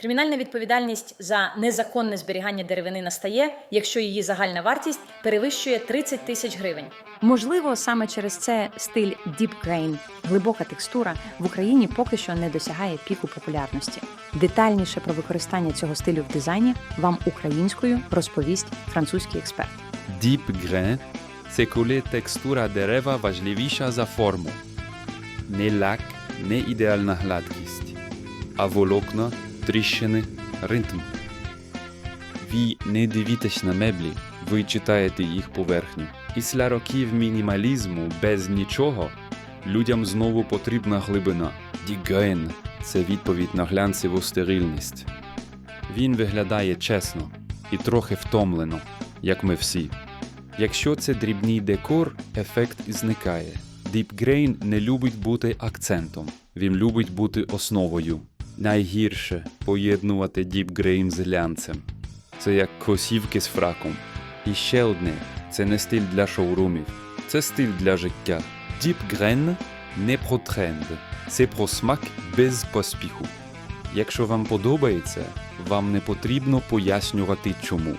Кримінальна відповідальність за незаконне зберігання деревини настає, якщо її загальна вартість перевищує 30 тисяч гривень. Можливо, саме через це стиль Deep Grain, глибока текстура в Україні поки що не досягає піку популярності. Детальніше про використання цього стилю в дизайні вам українською розповість французький експерт. Deep grain це коли текстура дерева важливіша за форму. Не лак, не ідеальна гладкість, а волокна, тріщини, ритм. Ви не дивитесь на меблі, ви читаєте їх поверхню. Після років мінімалізму без нічого людям знову потрібна глибина. Дігайн це відповідь на глянцеву стерильність. Він виглядає чесно і трохи втомлено, як ми всі. Якщо це дрібний декор, ефект зникає. Grain не любить бути акцентом, він любить бути основою. Найгірше поєднувати діпгрейм з глянцем. Це як косівки з фраком. І ще одне це не стиль для шоурумів, це стиль для життя. Grain не про тренд, це про смак без поспіху. Якщо вам подобається, вам не потрібно пояснювати чому.